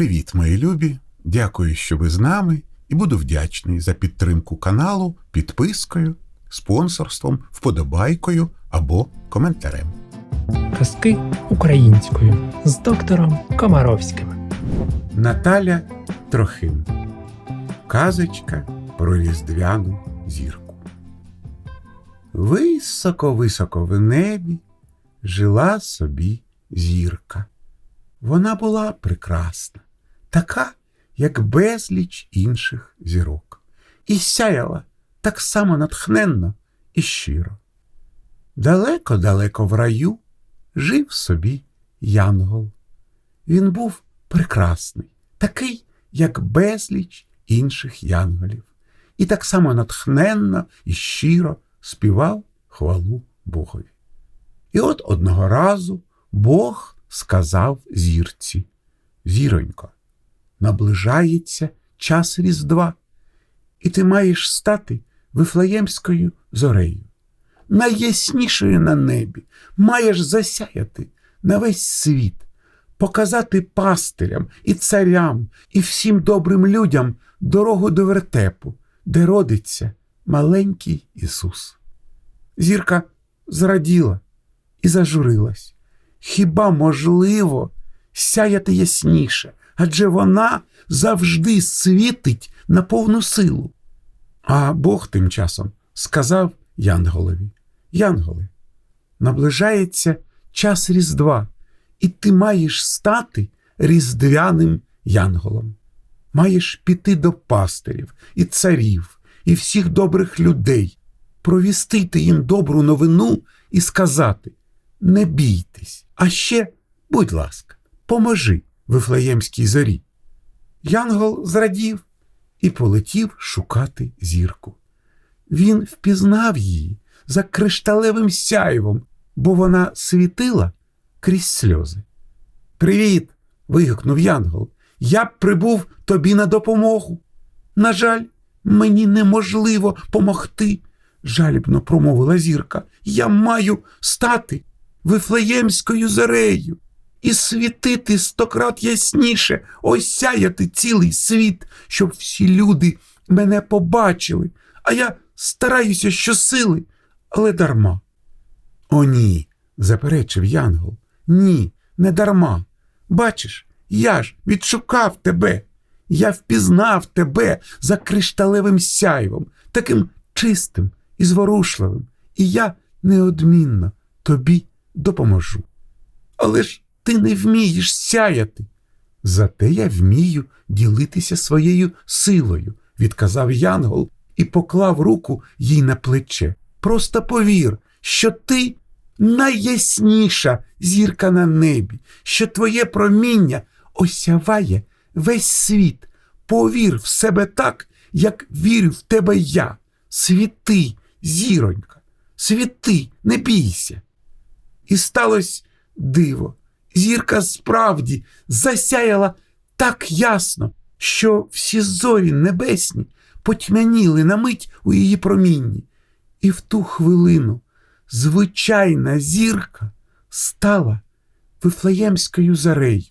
Привіт, мої любі! Дякую, що ви з нами, і буду вдячний за підтримку каналу підпискою, спонсорством, вподобайкою або коментарем. Казки українською з доктором Комаровським. Наталя Трохим. Казочка про різдвяну зірку. Високо-високо в небі жила собі зірка. Вона була прекрасна, така, як безліч інших зірок, і сяяла так само натхненно і щиро. Далеко-далеко в раю жив собі Янгол. Він був прекрасний, такий, як безліч інших янголів, і так само натхненно і щиро співав хвалу Богові. І от одного разу Бог сказав зірці: Зіронько, наближається час Різдва, і ти маєш стати вифлеємською зорею, найяснішою на небі, маєш засяяти на весь світ, показати пастирям і царям, і всім добрим людям дорогу до вертепу, де родиться маленький Ісус. Зірка зраділа і зажурилась. Хіба можливо сяяти ясніше, адже вона завжди світить на повну силу. А Бог тим часом сказав Янголові: Янголи, наближається час Різдва, і ти маєш стати різдвяним янголом. Маєш піти до пастирів і царів, і всіх добрих людей, провістити їм добру новину і сказати: не бійтесь, а ще, будь ласка, поможи Вифлеємській зорі. Янгол зрадів і полетів шукати зірку. Він впізнав її за кришталевим сяйвом, бо вона світила крізь сльози. Привіт! вигукнув Янгол. Я прибув тобі на допомогу. На жаль, мені неможливо помогти, жалібно промовила зірка. Я маю стати вифлеємською зорею і світити стократ ясніше, осяяти цілий світ, щоб всі люди мене побачили, а я стараюся щосили, але дарма. О, ні, заперечив Янгол. Ні, не дарма. Бачиш, я ж відшукав тебе. Я впізнав тебе за кришталевим сяйвом, таким чистим і зворушливим, і я неодмінно тобі допоможу. Але ж ти не вмієш сяяти. Зате я вмію ділитися своєю силою, відказав Янгол і поклав руку їй на плече. Просто повір, що ти найясніша зірка на небі, що твоє проміння осяває весь світ. Повір в себе так, як вірю в тебе я. Світи, зіронька, світи, не бійся. І сталося диво. Зірка справді засяяла так ясно, що всі зорі небесні потьмяніли на мить у її промінні. І в ту хвилину звичайна зірка стала вифлеємською зарею.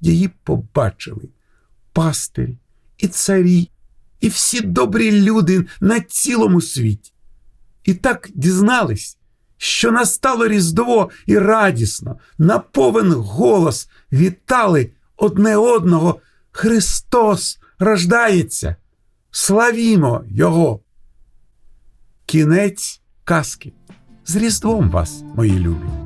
Її побачили пастирі і царі, і всі добрі люди на цілому світі. І так дізнались, що настало Різдво і радісно, на повен голос вітали одне одного. Христос рождається. Славімо Його. Кінець казки. З Різдвом вас, мої любі.